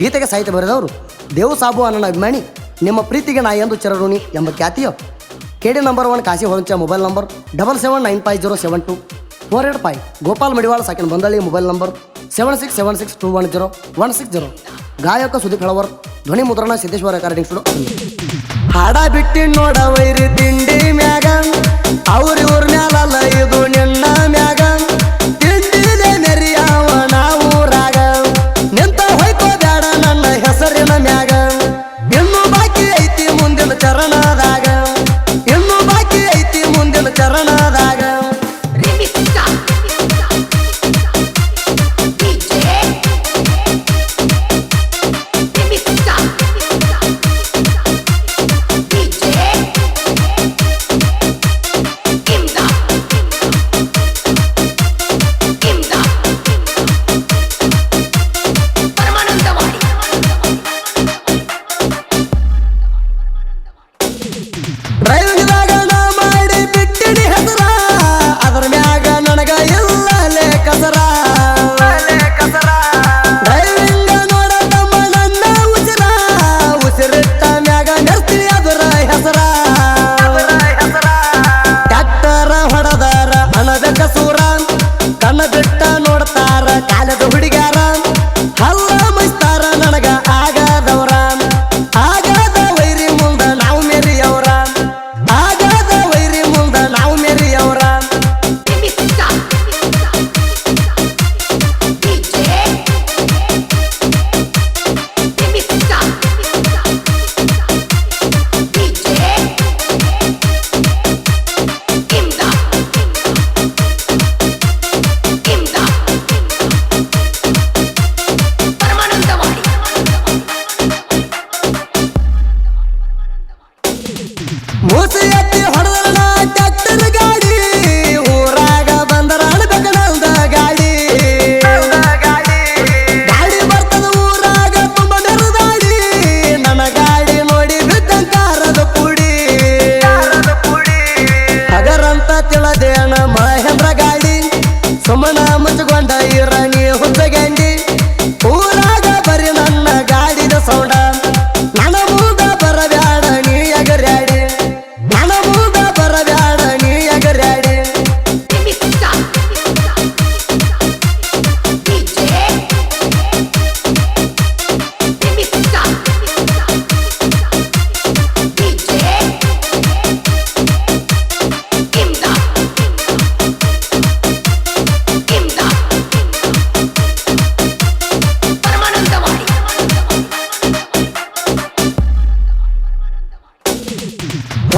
ಗೀತೆಗೆ ಸಾಹಿತ್ಯ ಬರೆದವರು ದೇವ್ ಸಾಬು ಅನ್ನನ ಅಭಿಮಾನಿ, ನಿಮ್ಮ ಪ್ರೀತಿಗೆ ನಾ ಎಂದು ಚರರುಣಿ ಎಂಬ ಖ್ಯಾತಿಯ. K D number one Kashi ಹೊರಂಚ mobile number double seven nine five zero seven two four eight five Gopal Madivala ಸಾಕಿನ ಬಂದಳ್ಳಿ mobile number seven six seven six two one zero one six zero ಗಾಯಕ ಸುದೀಪ್ ಹಳವರ್, ಧ್ವನಿ ಮುದ್ರಣ Siddeshwara recording ಹಾಡ ನೋಡ ವೈರಿ ತಿಂಡಿ ಮ್ಯಾಗ.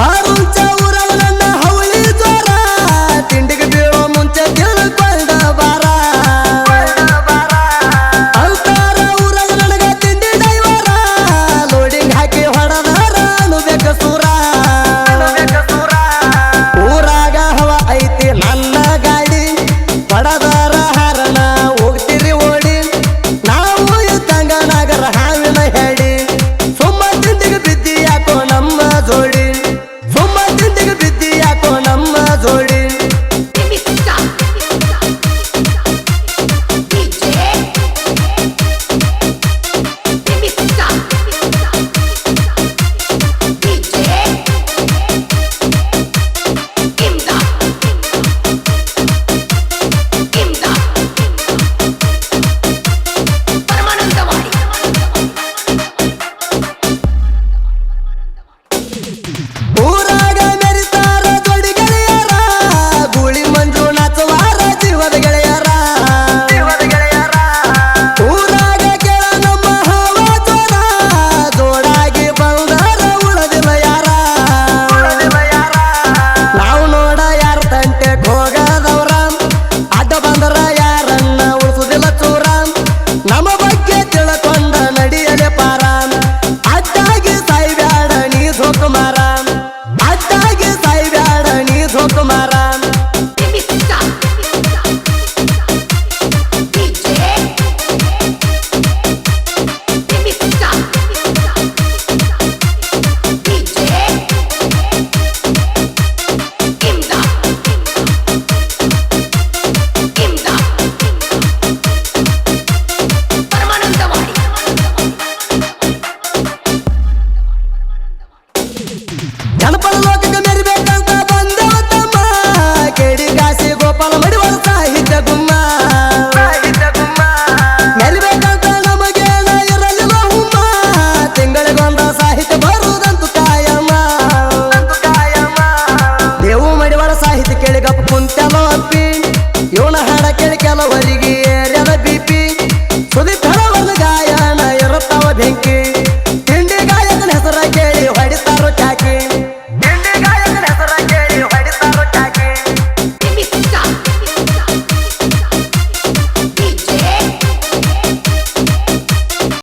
Baru jauh দিয়া কোন ಪಿನ್